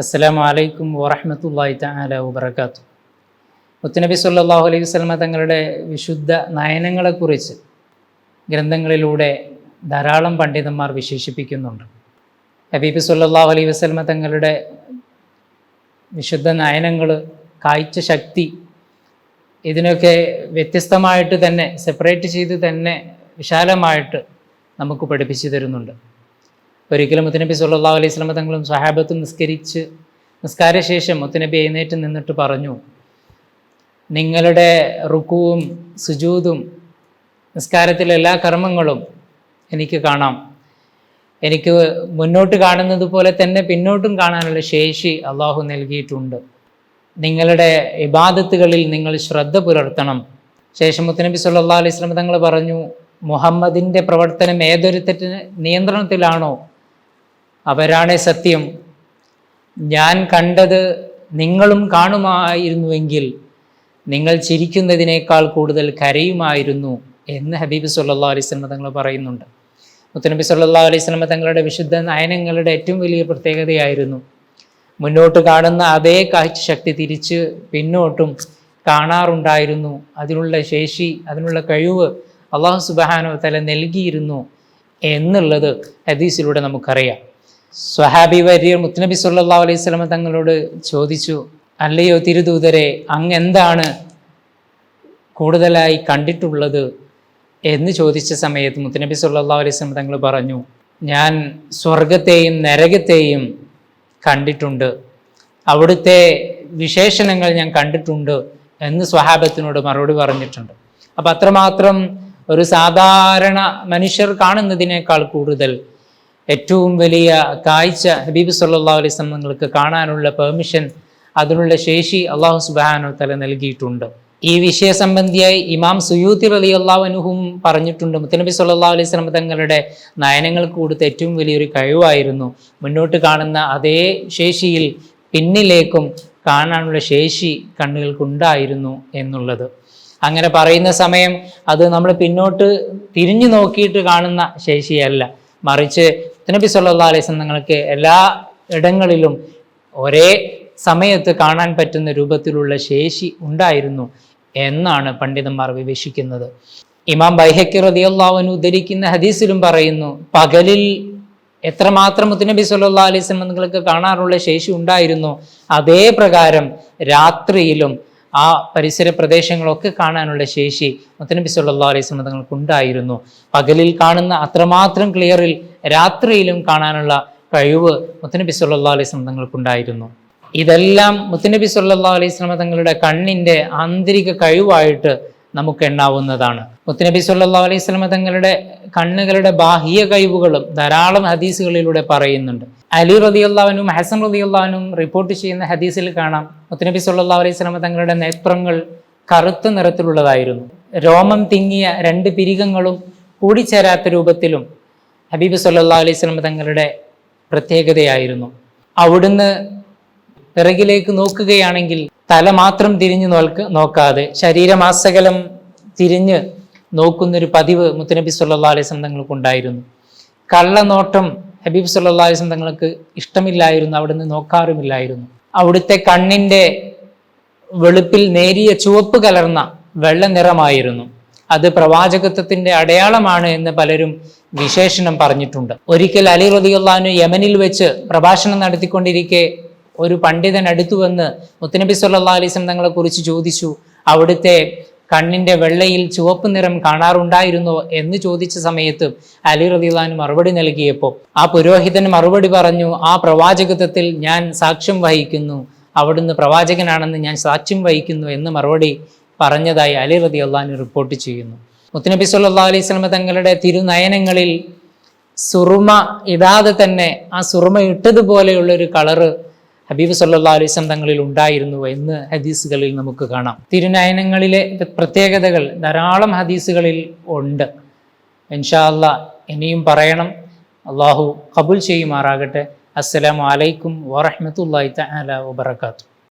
അസ്സലാമു വലൈക്കും വറഹ്മത്തുള്ളാഹി തആല വബർക്കാത്തു മുത്തുനബി സല്ലാഹു അലൈഹി വസ്ലമ തങ്ങളുടെ വിശുദ്ധ നയനങ്ങളെക്കുറിച്ച് ഗ്രന്ഥങ്ങളിലൂടെ ധാരാളം പണ്ഡിതന്മാർ വിശേഷിപ്പിക്കുന്നുണ്ട്. ഹബീബ് സല്ലാഹു അലൈഹി വസ്ലമ തങ്ങളുടെ വിശുദ്ധ നയനങ്ങൾ കാഴ്ച ശക്തി ഇതിനൊക്കെ വ്യത്യസ്തമായിട്ട് തന്നെ സെപ്പറേറ്റ് ചെയ്ത് തന്നെ വിശാലമായിട്ട് നമുക്ക് പഠിപ്പിച്ചു തരുന്നുണ്ട്. ഒരിക്കലും മുത്തനബി സല്ലല്ലാഹു അലൈഹി സ്വലമ തങ്ങളും സഹാബത്തും നിസ്കരിച്ച് നിസ്കാരശേഷം മുത്തനബി എഴുന്നേറ്റ് നിന്നിട്ട് പറഞ്ഞു നിങ്ങളുടെ റുക്കുവും സുജൂതും നിസ്കാരത്തിലെ എല്ലാ കർമ്മങ്ങളും എനിക്ക് കാണാം. എനിക്ക് മുന്നോട്ട് കാണുന്നത് പോലെ തന്നെ പിന്നോട്ടും കാണാനുള്ള ശേഷി അള്ളാഹു നൽകിയിട്ടുണ്ട്. നിങ്ങളുടെ ഇബാദത്തുകളിൽ നിങ്ങൾ ശ്രദ്ധ പുലർത്തണം. ശേഷം മുത്തനബി സല്ലല്ലാഹു അലൈഹി സ്വലം തങ്ങൾ പറഞ്ഞു മുഹമ്മദിന്റെ പ്രവർത്തനം ഏതൊരുത്തറ്റിന് നിയന്ത്രണത്തിലാണോ അവരാണേ സത്യം. ഞാൻ കണ്ടത് നിങ്ങളും കാണുമായിരുന്നുവെങ്കിൽ നിങ്ങൾ ചിരിക്കുന്നതിനേക്കാൾ കൂടുതൽ കരയുമായിരുന്നു എന്ന് ഹബീബ് സല്ലാ അലൈഹി സ്വലമ തങ്ങൾ പറയുന്നുണ്ട്. മുത്തനബി സല്ലാ അലൈഹി സ്വലമ തങ്ങളുടെ വിശുദ്ധ നയനങ്ങളുടെ ഏറ്റവും വലിയ പ്രത്യേകതയായിരുന്നു. മുന്നോട്ട് കാണുന്ന അതേ കാഴ്ച ശക്തി തിരിച്ച് പിന്നോട്ടും കാണാറുണ്ടായിരുന്നു. അതിനുള്ള ശേഷി അതിനുള്ള കഴിവ് അള്ളാഹു സുബാനോ തല നൽകിയിരുന്നു എന്നുള്ളത് ഹദീസിലൂടെ നമുക്കറിയാം. സ്വഹാബി വര്യർ മുത്തനബി സല്ലാ അലൈഹി സ്വലമ തങ്ങളോട് ചോദിച്ചു അല്ലയോ തിരുദൂതരെ അങ്ങ് എന്താണ് കൂടുതലായി കണ്ടിട്ടുള്ളത്? എന്ന് ചോദിച്ച സമയത്ത് മുത്തനബി സല്ലാ അലൈഹി സ്വലം തങ്ങൾ പറഞ്ഞു ഞാൻ സ്വർഗത്തെയും നരകത്തെയും കണ്ടിട്ടുണ്ട്. അവിടുത്തെ വിശേഷണങ്ങൾ ഞാൻ കണ്ടിട്ടുണ്ട് എന്ന് സ്വഹാബത്തിനോട് മറുപടി പറഞ്ഞിട്ടുണ്ട്. അപ്പം അത്രമാത്രം ഒരു സാധാരണ മനുഷ്യർ കാണുന്നതിനേക്കാൾ കൂടുതൽ ഏറ്റവും വലിയ കാഴ്ച ഹബീബ് സല്ലാ അലൈഹി നിങ്ങൾക്ക് കാണാനുള്ള പെർമിഷൻ അതിനുള്ള ശേഷി അള്ളാഹു സുബാനു തല നൽകിയിട്ടുണ്ട്. ഈ വിഷയ സംബന്ധിയായി ഇമാം സുയൂത്തി അലി അള്ളാഹുനുഹും പറഞ്ഞിട്ടുണ്ട് മുത്തനബി സല്ലാ അലൈഹി സ്വലം തങ്ങളുടെ നയനങ്ങൾക്ക് കൊടുത്ത ഏറ്റവും വലിയൊരു കഴിവായിരുന്നു. മുന്നോട്ട് കാണുന്ന അതേ ശേഷിയിൽ പിന്നിലേക്കും കാണാനുള്ള ശേഷി കണ്ണുകൾക്കുണ്ടായിരുന്നു എന്നുള്ളത്. അങ്ങനെ പറയുന്ന സമയം അത് നമ്മൾ പിന്നോട്ട് തിരിഞ്ഞു നോക്കിയിട്ട് കാണുന്ന ശേഷിയല്ല. മറിച്ച് നബി സല്ലാ അലൈഹി തങ്ങൾക്ക് എല്ലാ ഇടങ്ങളിലും ഒരേ സമയത്ത് കാണാൻ പറ്റുന്ന രൂപത്തിലുള്ള ശേഷി ഉണ്ടായിരുന്നു എന്നാണ് പണ്ഡിതന്മാർ വിവേശിക്കുന്നത് ഇമാം ബൈഹക്കി റതിയല്ലാവൻ ഉദ്ധരിക്കുന്ന ഹദീസിലും പറയുന്നു പകലിൽ എത്രമാത്രം മുത്തുനബി സല്ലാ അലൈഹി നിങ്ങൾക്ക് കാണാറുള്ള ശേഷി ഉണ്ടായിരുന്നു അതേ പ്രകാരം രാത്രിയിലും ആ പരിസര പ്രദേശങ്ങളൊക്കെ കാണാനുള്ള ശേഷി മുത്തനബി സല്ലാ അലൈഹി സ്വലം തങ്ങൾക്ക് ഉണ്ടായിരുന്നു. പകലിൽ കാണുന്ന അത്രമാത്രം ക്ലിയറിൽ രാത്രിയിലും കാണാനുള്ള കഴിവ് മുത്തനബി സല്ലാ അലൈഹി സ്വലം തങ്ങൾക്കുണ്ടായിരുന്നു. ഇതെല്ലാം മുത്തനബി സല്ലാ അലൈഹി സ്വലം തങ്ങളുടെ കണ്ണിന്റെ ആന്തരിക കഴിവായിട്ട് നമുക്ക് എണ്ണാവുന്നതാണ്. മുത്തനബി സല്ലാ അലൈഹി സ്വലമ തങ്ങളുടെ കണ്ണുകളുടെ ബാഹ്യ കഴിവുകളും ധാരാളം ഹദീസുകളിലൂടെ പറയുന്നുണ്ട്. അലി റതിയുള്ളവനും ഹസൻ റതിയുള്ളവനും റിപ്പോർട്ട് ചെയ്യുന്ന ഹദീസിൽ കാണാം മുത്തനബി സല്ലാ അലൈഹി സ്വലമ തങ്ങളുടെ നേത്രങ്ങൾ കറുത്ത നിറത്തിലുള്ളതായിരുന്നു. രോമം തിങ്ങിയ രണ്ട് പിരികങ്ങളും കൂടിച്ചേരാത്ത രൂപത്തിലും ഹബീബ് സല്ലാ അലൈഹി സ്വലം തങ്ങളുടെ പ്രത്യേകതയായിരുന്നു. അവിടുന്ന് പിറകിലേക്ക് നോക്കുകയാണെങ്കിൽ തല മാത്രം തിരിഞ്ഞു നോക്ക നോക്കാതെ ശരീരമാസകലം തിരിഞ്ഞ് നോക്കുന്നൊരു പതിവ് മുത്തനബി സല്ലാ അലൈഹി തങ്ങൾക്കുണ്ടായിരുന്നു. കള്ളനോട്ടം ഹബീബ് സല്ലാ അലൈഹി തങ്ങൾക്ക് ഇഷ്ടമില്ലായിരുന്നു അവിടുന്ന് നോക്കാറുമില്ലായിരുന്നു. അവിടുത്തെ കണ്ണിന്റെ വെളുപ്പിൽ നേരിയ ചുവപ്പ് കലർന്ന വെള്ള നിറമായിരുന്നു. അത് പ്രവാചകത്വത്തിന്റെ അടയാളമാണ് എന്ന് പലരും വിശേഷണം പറഞ്ഞിട്ടുണ്ട്. ഒരിക്കൽ അലി റതിയുള്ളാനു യമനിൽ വെച്ച് പ്രഭാഷണം നടത്തിക്കൊണ്ടിരിക്കെ ഒരു പണ്ഡിതൻ അടുത്തു വന്ന് മുത്തനബി സല്ലാ അലൈസ്ലം തങ്ങളെ കുറിച്ച് ചോദിച്ചു അവിടുത്തെ കണ്ണിന്റെ വെള്ളയിൽ ചുവപ്പ് നിറം കാണാറുണ്ടായിരുന്നോ? എന്ന് ചോദിച്ച സമയത്ത് അലി റദിയുള്ളാൻ മറുപടി നൽകിയപ്പോൾ ആ പുരോഹിതൻ മറുപടി പറഞ്ഞു ആ പ്രവാചകത്വത്തിൽ ഞാൻ സാക്ഷ്യം വഹിക്കുന്നു. അവിടുന്ന് പ്രവാചകനാണെന്ന് ഞാൻ സാക്ഷ്യം വഹിക്കുന്നു എന്ന് മറുപടി പറഞ്ഞതായി അലി റതി റിപ്പോർട്ട് ചെയ്യുന്നു. മുത്തനബി സല്ലാ അലൈഹി സ്വലമ തങ്ങളുടെ തിരുനയനങ്ങളിൽ സുറുമ ഇടാതെ തന്നെ ആ സുറുമ ഇട്ടതുപോലെയുള്ള ഒരു കളറ് ഹബീബ് സല്ലാ അലൈസ്ലം തങ്ങളിൽ ഉണ്ടായിരുന്നു എന്ന് ഹദീസുകളിൽ നമുക്ക് കാണാം. തിരുനയനങ്ങളിലെ പ്രത്യേകതകൾ ധാരാളം ഹദീസുകളിൽ ഉണ്ട്. ഇൻഷാ അല്ലാ ഇനിയും പറയണം. അള്ളാഹു കബുൽ ചെയ്യുമാറാകട്ടെ. അസ്സലാമു അലൈക്കും വറഹമത്തല്ലാഹി തആല വബറകാതുഹു.